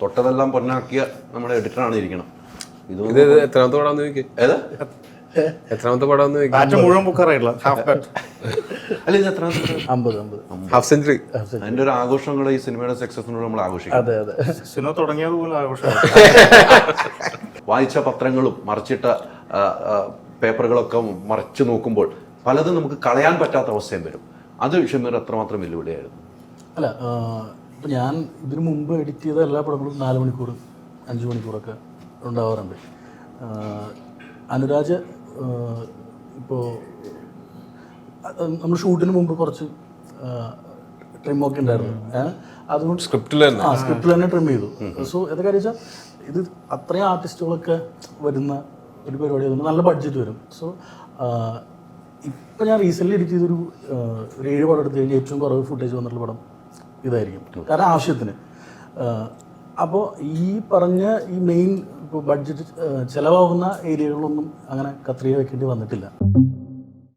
തൊട്ടതെല്ലാം പൊന്നാക്കിയ നമ്മുടെ എഡിറ്ററാണ് ഇരിക്കണം. ഇത് എത്രാമത്തെ പടാന്ന് ചോദിക്കും. ഏത്? എത്രാമത്തെ പടാന്ന് ബാറ്റ് മുഴുവൻ ബുക്കറായില്ല ഹാഫ് ബാറ്റ് അല്ല ഇത് എത്ര അമ്പത് അമ്പത്. ഹാഫ് സെഞ്ചുറി അതിന്റെ ഒരു ആഘോഷം കൂടെ ഈ സിനിമയുടെ സക്സസിനോട് നമ്മൾ ആഘോഷിക്കും അതെ അതെ. സിനിമ തുടങ്ങിയത് പോലും ആഘോഷം. വായിച്ച പത്രങ്ങളും മറിച്ചിട്ട പേപ്പറുകളൊക്കെ മറിച്ചു നോക്കുമ്പോൾ പലതും നമുക്ക് കളയാൻ പറ്റാത്ത അവസ്ഥയും വരും. അത് ഷമീർ എത്രമാത്രം വെല്ലുവിളിയായിരുന്നു. അല്ല ഇപ്പം ഞാൻ ഇതിനു മുമ്പ് എഡിറ്റ് ചെയ്ത എല്ലാ പടങ്ങളും നാല് മണിക്കൂർ അഞ്ച് മണിക്കൂറൊക്കെ ഉണ്ടാവാറുണ്ട്. അനുരാജ് ഇപ്പോൾ നമ്മൾ ഷൂട്ടിന് മുമ്പ് കുറച്ച് ട്രിം ഒക്കെ ഉണ്ടായിരുന്നു? അതുകൊണ്ട് സ്ക്രിപ്റ്റിൽ തന്നെ. ആ സ്ക്രിപ്റ്റിൽ തന്നെ ട്രിം ചെയ്തു. സോ എന്താ കാര്യം വെച്ചാൽ ഇത് അത്രയും ആർട്ടിസ്റ്റുകളൊക്കെ വരുന്ന ഒരു പരിപാടി ആയതുകൊണ്ട് നല്ല ബഡ്ജറ്റ് വരും. സോ ഇപ്പം ഞാൻ റീസെന്റ്ലി എഡിറ്റ് ചെയ്തൊരു ഒരു ഏഴ് പടം എടുത്തു കഴിഞ്ഞാൽ ഏറ്റവും കുറവ് ഫുട്ടേജ് വന്നിട്ടുള്ള പടം ഇതായിരിക്കും. കാരണം ആവശ്യത്തിന്. അപ്പോൾ ഈ പറഞ്ഞ ഈ മെയിൻ ബഡ്ജറ്റ് ചിലവാകുന്ന ഏരിയകളിലൊന്നും അങ്ങനെ കത്രിക വെക്കേണ്ടി വന്നിട്ടില്ല.